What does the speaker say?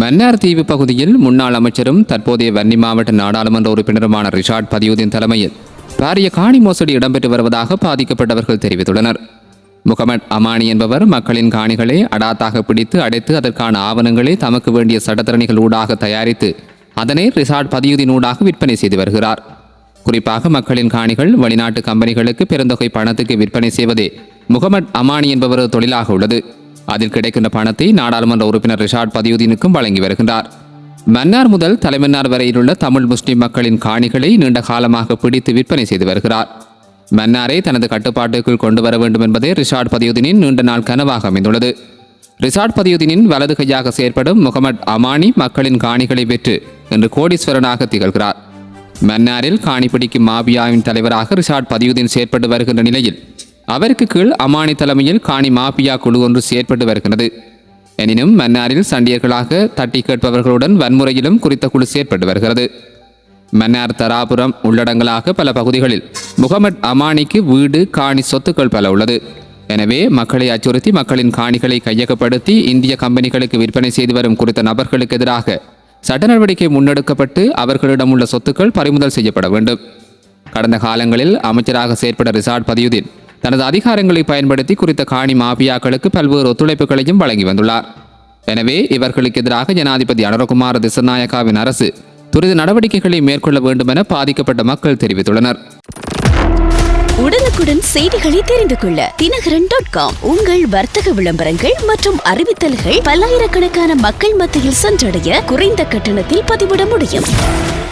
மன்னார் தீவு பகுதியில் முன்னாள் அமைச்சரும் தற்போதைய வன்னி மாவட்ட நாடாளுமன்ற உறுப்பினருமான ரிஷாட் பதியுதீன் தலைமையில் பாரிய காணி மோசடி இடம்பெற்று வருவதாக பாதிக்கப்பட்டவர்கள் தெரிவித்துள்ளனர். முகமட் அமானி என்பவர் மக்களின் காணிகளை அடாத்தாக பிடித்து அடைத்து அதற்கான ஆவணங்களை தமக்கு வேண்டிய சட்டத்திறனிகள் ஊடாக தயாரித்து அதனை ரிசார்ட் பதியுதீன் ஊடாக விற்பனை செய்து வருகிறார். குறிப்பாக மக்களின் காணிகள் வெளிநாட்டு கம்பெனிகளுக்கு பெருந்தொகை பணத்துக்கு விற்பனை செய்வதே முகமட் அமானி என்பவரது தொழிலாக உள்ளது. அதில் கிடைக்கின்ற பணத்தை நாடாளுமன்ற உறுப்பினர் ரிஷாட் பதியுதீனுக்கும் வழங்கி வருகின்றார். மன்னார் முதல் தலைமன்னார் வரையிலுள்ள தமிழ் முஸ்லிம் மக்களின் காணிகளை நீண்ட காலமாக பிடித்து விற்பனை செய்து வருகிறார். மன்னாரை தனது கட்டுப்பாட்டுக்குள் கொண்டு வர வேண்டும் என்பதே ரிஷாட் பதியுதீனின் நீண்ட நாள் கனவாக அமைந்துள்ளது. ரிஷாட் பதியுதீனின் வலது கையாக செயற்படும் முகமது அமானி மக்களின் காணிகளை பெற்று இன்று கோடீஸ்வரனாக திகழ்கிறார். மன்னாரில் காணி பிடிக்கும் மாபியாவின் தலைவராக ரிஷாட் பதியுதீன் செயற்பட்டு வருகின்ற நிலையில் அவருக்கு கீழ் அமானி தலைமையில் காணி மாபியா குழு ஒன்று செயற்பட்டு வருகிறது எனினும் மன்னாரில் சண்டியர்களாக தட்டி கேட்பவர்களுடன் வன்முறையிலும் குறித்த குழு செயற்பட்டு வருகிறது. மன்னார் தராபுரம் உள்ளடங்களாக பல பகுதிகளில் முகமட் அமானிக்கு வீடு காணி சொத்துக்கள் பல உள்ளது. எனவே மக்களை அச்சுறுத்தி மக்களின் காணிகளை கையகப்படுத்தி இந்திய கம்பெனிகளுக்கு விற்பனை செய்து வரும் குறித்த நபர்களுக்கு எதிராக சட்ட நடவடிக்கை முன்னெடுக்கப்பட்டு அவர்களிடம் உள்ள சொத்துக்கள் பறிமுதல் செய்யப்பட வேண்டும். கடந்த காலங்களில் அமைச்சராக செயற்பட ரிசார்ட் பதியுதீன் தனது அதிகாரங்களை பயன்படுத்தி குறித்த காணி மாபியாக்களுக்கு பல்வேறு ஒத்துழைப்புகளையும் வழங்கி வந்துள்ளார். எனவே இவர்களுக்கு எதிராக ஜனாதிபதி அனுரகுமார் திசநாயக்காவின் அரசு துரித நடவடிக்கைகளை மேற்கொள்ள வேண்டும் என பாதிக்கப்பட்ட மக்கள் தெரிவித்துள்ளனர். உடனுக்குடன் செய்திகளை தெரிந்து கொள்ள தினகரன் டாட் காம் உங்கள் வர்த்தக விளம்பரங்கள் மற்றும் அறிவித்தல்கள் பல்லாயிரக்கணக்கான மக்கள் மத்தியில் சென்றடைய குறைந்த கட்டணத்தில் பதிவிட முடியும்.